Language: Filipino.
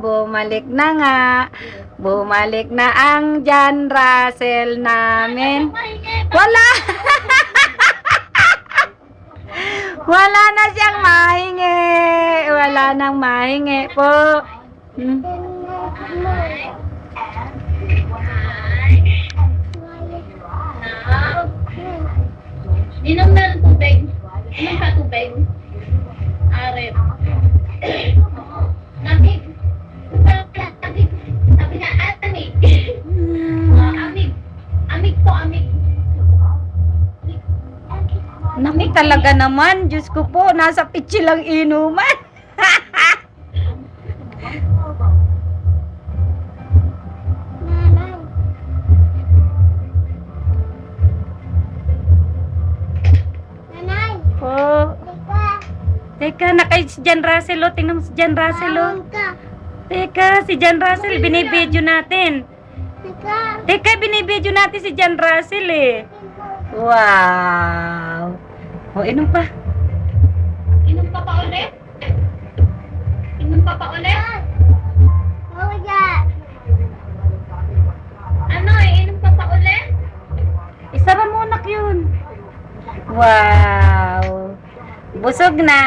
Bumalik na nga. Bumalik na ang John Russell namin. Wala! Wala na siyang mahingi. Wala nang mahingi po. Hmm. Inom na tubig. Inom ka tubig. Arep. Naku talaga naman. Diyos ko po, nasa pitsi lang inuman. Po. teka, nakay si John Russell. oh. Tingnan mo si John Russell. oh. Teka, si John Russell, binibidyo natin. Teka, Teka, binibidyo natin si John Russell eh. Wow! O, inom pa. Inom ka pa ulit? Inom ka pa ulit? tawag ka. Ano, eh, inom ka pa ulit? Isara mo nak yun. Wow! Busog na.